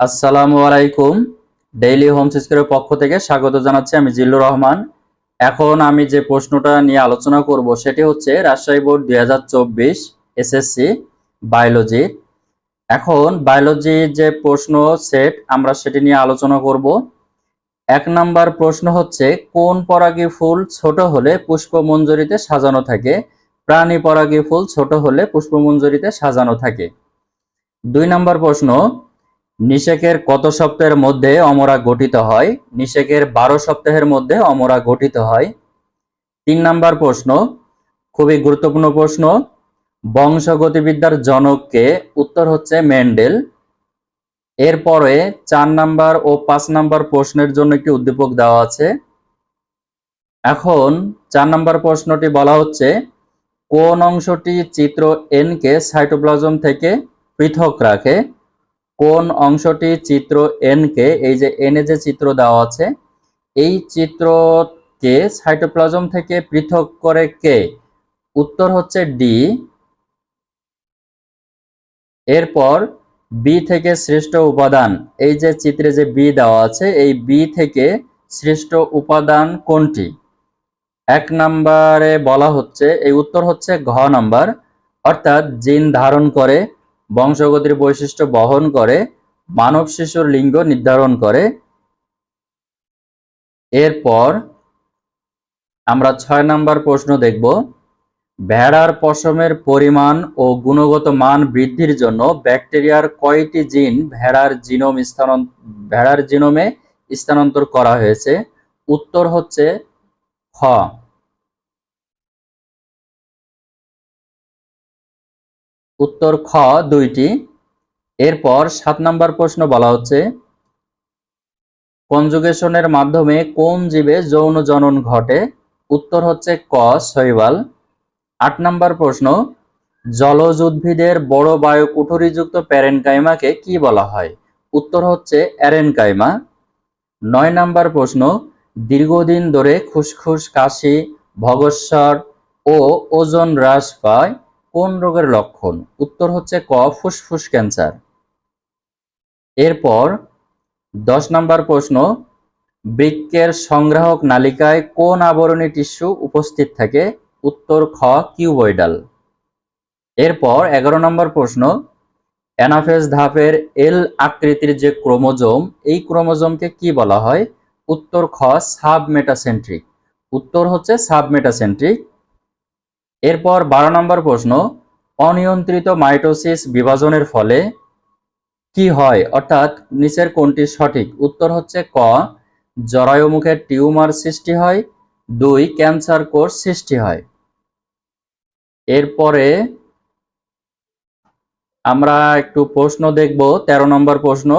আসসালামু আলাইকুম। Daily home সিস্কের পক্ষ থেকে স্বাগত জানাচ্ছি আমি জিল্লুর রহমান। এখন আমি যে প্রশ্নটা নিয়ে আলোচনা করব সেটি হচ্ছে রাজশাহী বোর্ড দুই হাজার চব্বিশ এসএসসি বায়োলজি এখন বায়োলজি যে প্রশ্ন সেট আমরা সেটি নিয়ে আলোচনা করব। এক নাম্বার প্রশ্ন হচ্ছে, কোন পরাগী ফুল ছোট হলে পুষ্পমঞ্জরিতে সাজানো থাকে? প্রাণী পরাগী ফুল ছোট হলে পুষ্পমঞ্জরিতে সাজানো থাকে। দুই নাম্বার প্রশ্ন নিষেকের কত সপ্তাহের মধ্যে অমরা গঠিত হয়? নিষেকের বারো সপ্তাহের মধ্যে অমরা গঠিত হয়। তিন নাম্বার প্রশ্ন, খুবই গুরুত্বপূর্ণ প্রশ্ন, বংশগতিবিদ্যার জনককে উত্তর হচ্ছে মেন্ডেল। এরপরে চার নাম্বার ও পাঁচ নাম্বার প্রশ্নের জন্য একটি উদ্দীপক দেওয়া আছে। এখন চার নাম্বার প্রশ্নটি বলা হচ্ছে, কোন অংশটি চিত্র এন কে সাইটোপ্লাজম থেকে পৃথক রাখে? কোন অংশটি চিত্র এন কে, এই যে এন যে চিত্র দেওয়া আছে, এই চিত্রকে সাইটোপ্লাজম থেকে পৃথক করে কে? উত্তর হচ্ছে ডি এরপর বি থেকে সৃষ্ট উপাদান, এই যে চিত্রে যে বি দেওয়া আছে, এই বি থেকে সৃষ্ট উপাদান কোনটি? এক নম্বরে বলা হচ্ছে, এই উত্তর হচ্ছে ঘ নাম্বার, অর্থাৎ জিন ধারণ করে বংশগতির বৈশিষ্ট্য বহন করে, মানব শিশুর লিঙ্গ নির্ধারণ করে। এরপর আমরা ছয় নাম্বার প্রশ্ন দেখব। ভেড়ার পশমের পরিমাণ ও গুণগত মান বৃদ্ধির জন্য ব্যাকটেরিয়ার কয়টি জিন ভেড়ার জিনোম স্থানান্তর ভেড়ার জিনোমে স্থানান্তর করা হয়েছে? উত্তর হচ্ছে খ। উত্তর খ দুইটি। এরপর সাত নাম্বার প্রশ্ন বলা হচ্ছে, কনজুগেশনের মাধ্যমে কোন জীবে যৌন জনন ঘটে? উত্তর হচ্ছে ক, শৈবাল। আট নাম্বার প্রশ্ন, জলজ উদ্ভিদের বড় বায়ু কুঠুরিযুক্ত প্যারেনকাইমাকে কি বলা হয়? উত্তর হচ্ছে অ্যারেনকাইমা। নয় নাম্বার প্রশ্ন, দীর্ঘদিন ধরে খুসখুস কাশি ভগস্বর ও ওজন হ্রাস পায়। কোন রোগের লক্ষণ? উত্তর হচ্ছে ক, ফুসফুস ক্যান্সার। এরপর দশ নম্বর প্রশ্ন, বৃক্কের সংগ্রাহক নালিকায় কোন আবরণী টিস্যু উপস্থিত থাকে? উত্তর খ, কিউবয়েডাল। এরপর এগারো নম্বর প্রশ্ন, অ্যানাফেজ ধাপের এল আকৃতির যে ক্রোমোজোম, এই ক্রোমোজোমকে কি বলা হয়? উত্তর খ সাব মেটাসেন্ট্রিক উত্তর হচ্ছে সাব মেটাসেন্ট্রিক এরপর বারো নম্বর প্রশ্ন, অনিয়ন্ত্রিত মাইটোসিস বিভাজনের ফলে কি হয়? অর্থাৎ নিচের কোনটি সঠিক? উত্তর হচ্ছে ক জরায়ুমুখের টিউমার সৃষ্টি হয়। দুই, ক্যান্সার কোষ সৃষ্টি হয়। এরপরে আমরা একটু প্রশ্ন দেখব ১৩ নম্বর প্রশ্ন,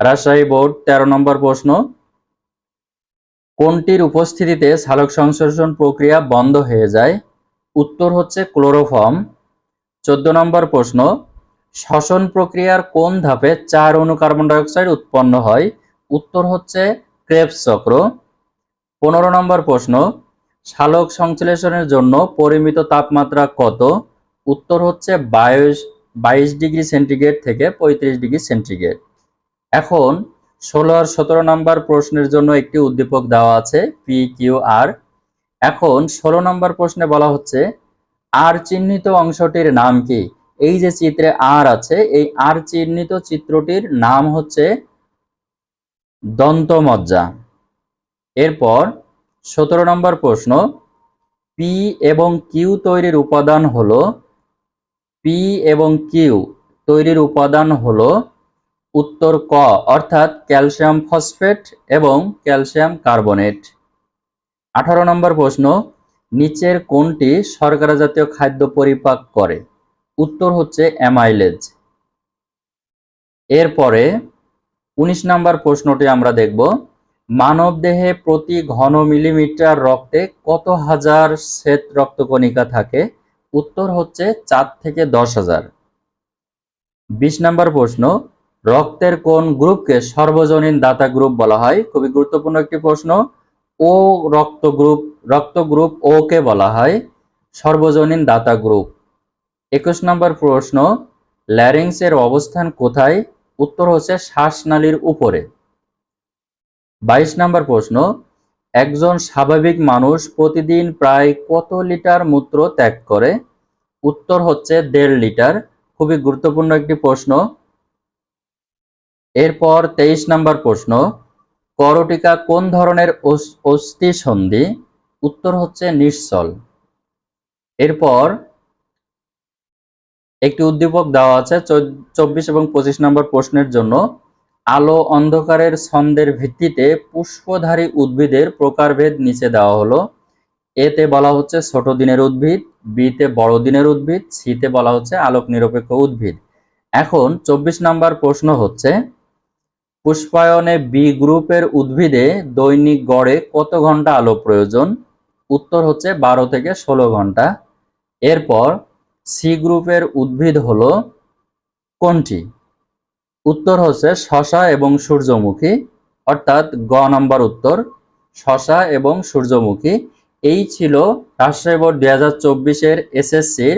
রাজশাহী বোর্ড ১৩ নম্বর প্রশ্ন, কোনটির উপস্থিতিতে সালোক সংশ্লেষণ প্রক্রিয়া বন্ধ হয়ে যায়? উত্তর হচ্ছে ক্লোরোফর্ম। চোদ্দ নম্বর প্রশ্ন, শ্বসন প্রক্রিয়ার কোন ধাপে চার অণু কার্বন ডাইঅক্সাইড উৎপন্ন হয়? উত্তর হচ্ছে ক্রেবস চক্র। পনেরো নম্বর প্রশ্ন সালোক সংশ্লেষণের জন্য পরিমিত তাপমাত্রা কত? উত্তর হচ্ছে বাইশ বাইশ ডিগ্রি সেন্টিগ্রেড থেকে পঁয়ত্রিশ ডিগ্রি সেন্টিগ্রেড। এখন, ষোলো আর সতেরো নম্বর প্রশ্নের জন্য একটি উদ্দীপক দেওয়া আছে পি কিউ আর এখন ষোলো নম্বর প্রশ্নে বলা হচ্ছে, আর চিহ্নিত অংশটির নাম কি? এই যে চিত্রে আর আছে, এই আর চিহ্নিত চিত্রটির নাম হচ্ছে দন্তমজ্জা। এরপর সতেরো নম্বর প্রশ্ন, পি এবং কিউ তৈরির উপাদান হলো পি এবং কিউ তৈরির উপাদান হলো উত্তর ক, অর্থাৎ ক্যালসিয়াম ফসফেট এবং ক্যালসিয়াম কার্বনেট। আঠারো নম্বর প্রশ্ন, নিচের কোনটি শর্করা জাতীয় খাদ্য পরিপাক করে? উত্তর হচ্ছে অ্যামাইলেজ। এরপরে উনিশ নম্বর প্রশ্নটি আমরা দেখব মানব দেহে প্রতি ঘন মিলিমিটার রক্তে কত হাজার শ্বেত রক্তকণিকা থাকে? উত্তর হচ্ছে চার থেকে দশ হাজার। বিশ নম্বর প্রশ্ন, রক্তের কোন গ্রুপকে সর্বজনীন দাতা গ্রুপ বলা হয়? খুবই গুরুত্বপূর্ণ একটি প্রশ্ন। ও রক্ত গ্রুপ রক্ত গ্রুপ ও কে বলা হয়? সর্বজনীন দাতা গ্রুপ। একুশ নম্বর প্রশ্ন ল্যারিংসের অবস্থান কোথায়? উত্তর হচ্ছে শ্বাসনালীর উপরে। বাইশ নাম্বার প্রশ্ন, একজন স্বাভাবিক মানুষ প্রতিদিন প্রায় কত লিটার মূত্র ত্যাগ করে? উত্তর হচ্ছে দেড় লিটার। খুবই গুরুত্বপূর্ণ একটি প্রশ্ন। এরপর তেইশ নাম্বার প্রশ্ন করটিকা কোন ধরনের অস- অস্থি সন্ধি উত্তর হচ্ছে নিশ্চল এরপর একটি উদ্দীপক দেওয়া আছে চব্বিশ এবং পঁচিশ নম্বর প্রশ্নের জন্য। আলো অন্ধকারের ছন্দের ভিত্তিতে পুষ্পধারী উদ্ভিদের প্রকারভেদ নিচে দেওয়া হলো। এতে বলা হচ্ছে ছোট দিনের উদ্ভিদ, বিতে বড় দিনের উদ্ভিদ, সিতে বলা হচ্ছে আলোক নিরপেক্ষ উদ্ভিদ। এখন চব্বিশ নাম্বার প্রশ্ন হচ্ছে পুষ্পায়নে বি গ্রুপের উদ্ভিদে দৈনিক গড়ে কত ঘণ্টা আলো প্রয়োজন? উত্তর হচ্ছে বারো থেকে ষোলো ঘণ্টা। এরপর সি গ্রুপের উদ্ভিদ হলো কোনটি? উত্তর হচ্ছে শশা এবং সূর্যমুখী। অর্থাৎ গ নম্বর উত্তর, শশা এবং সূর্যমুখী। এই ছিল রাজশাহী বোর্ড দুই হাজার চব্বিশের এসএসসির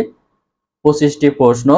পঁচিশটি প্রশ্ন।